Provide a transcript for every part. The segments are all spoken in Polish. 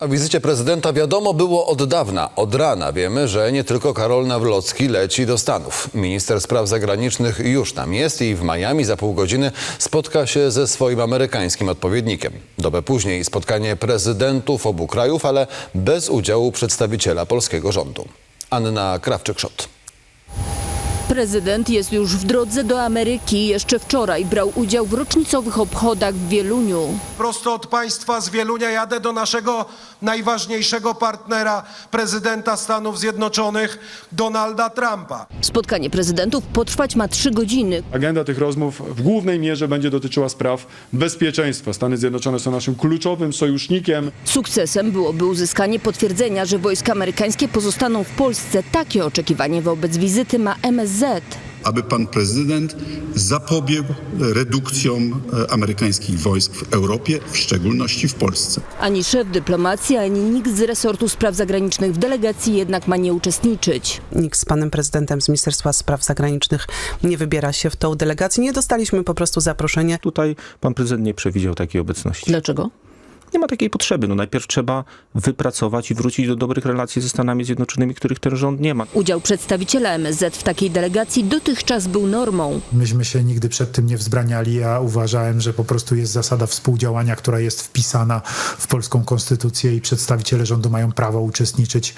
O wizycie prezydenta wiadomo było od dawna. Od rana wiemy, że nie tylko Karol Nawrocki leci do Stanów. Minister spraw zagranicznych już tam jest i w Miami za pół godziny spotka się ze swoim amerykańskim odpowiednikiem. Dobę później spotkanie prezydentów obu krajów, ale bez udziału przedstawiciela polskiego rządu. Anna Krawczyk-Szot. Prezydent jest już w drodze do Ameryki. Jeszcze wczoraj brał udział w rocznicowych obchodach w Wieluniu. Prosto od państwa z Wielunia jadę do naszego najważniejszego partnera, prezydenta Stanów Zjednoczonych, Donalda Trumpa. Spotkanie prezydentów potrwać ma trzy godziny. Agenda tych rozmów w głównej mierze będzie dotyczyła spraw bezpieczeństwa. Stany Zjednoczone są naszym kluczowym sojusznikiem. Sukcesem byłoby uzyskanie potwierdzenia, że wojska amerykańskie pozostaną w Polsce. Takie oczekiwanie wobec wizyty ma MSZ. Aby pan prezydent zapobiegł redukcjom e, amerykańskich wojsk w Europie, w szczególności w Polsce. Ani szef dyplomacji, ani nikt z resortu spraw zagranicznych w delegacji jednak ma nie uczestniczyć. Nikt z panem prezydentem z Ministerstwa Spraw Zagranicznych nie wybiera się w tą delegację. Nie dostaliśmy po prostu zaproszenia. Tutaj pan prezydent nie przewidział takiej obecności. Dlaczego? Nie ma takiej potrzeby. No najpierw trzeba wypracować i wrócić do dobrych relacji ze Stanami Zjednoczonymi, których ten rząd nie ma. Udział przedstawiciela MSZ w takiej delegacji dotychczas był normą. Myśmy się nigdy przed tym nie wzbraniali. Ja uważałem, że po prostu jest zasada współdziałania, która jest wpisana w polską konstytucję i przedstawiciele rządu mają prawo uczestniczyć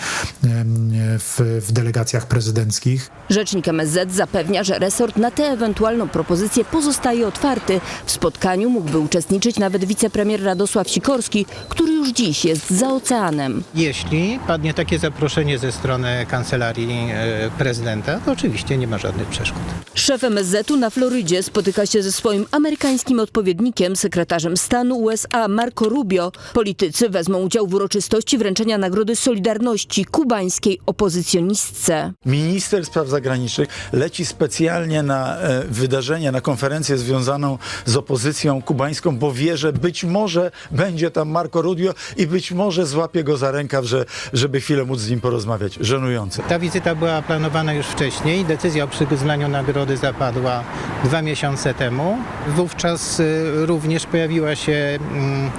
w, w delegacjach prezydenckich. Rzecznik MSZ zapewnia, że resort na tę ewentualną propozycję pozostaje otwarty. W spotkaniu mógłby uczestniczyć nawet wicepremier Radosław Sikorski, który już dziś jest za oceanem. Jeśli padnie takie zaproszenie ze strony kancelarii e, prezydenta, to oczywiście nie ma żadnych przeszkód. Szef MSZ-u na Florydzie spotyka się ze swoim amerykańskim odpowiednikiem, sekretarzem stanu USA Marco Rubio. Politycy wezmą udział w uroczystości wręczenia Nagrody Solidarności kubańskiej opozycjonistce. Minister spraw zagranicznych leci specjalnie na e, wydarzenie, na konferencję związaną z opozycją kubańską, bo wie, że być może będzie tam Marco Rubio i być może złapie go za rękaw, że, żeby chwilę móc z nim porozmawiać. Żenujące. Ta wizyta była planowana już wcześniej. Decyzja o przyznaniu nagrody zapadła dwa miesiące temu. Wówczas e, również pojawiła się, mm,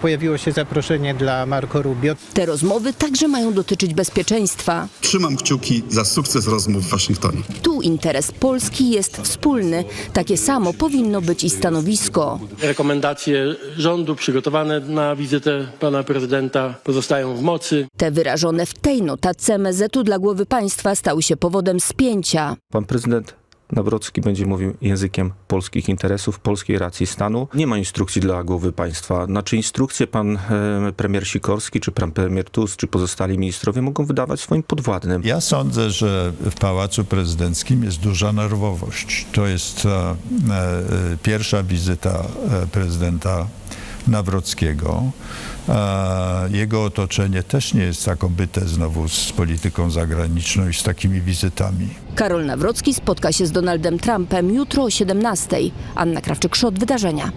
pojawiło się zaproszenie dla Marco Rubio. Te rozmowy także mają dotyczyć bezpieczeństwa. Trzymam kciuki za sukces rozmów w Waszyngtonie. Tu interes Polski jest wspólny. Takie samo powinno być i stanowisko. Rekomendacje rządu przygotowane na wizytę pana prezydenta pozostają w mocy. Te wyrażone w tej notatce MSZ-u dla głowy państwa stały się powodem spięcia. Pan prezydent Nawrocki będzie mówił językiem polskich interesów, polskiej racji stanu. Nie ma instrukcji dla głowy państwa. Znaczy instrukcje pan e, premier Sikorski, czy pan premier Tusk, czy pozostali ministrowie mogą wydawać swoim podwładnym. Ja sądzę, że w Pałacu Prezydenckim jest duża nerwowość. To jest e, e, pierwsza wizyta e, prezydenta Nawrockiego. Jego otoczenie też nie jest tak obyte znowu z polityką zagraniczną i z takimi wizytami. Karol Nawrocki spotka się z Donaldem Trumpem jutro o 17. Anna Krawczyk-Szot, Wydarzenia.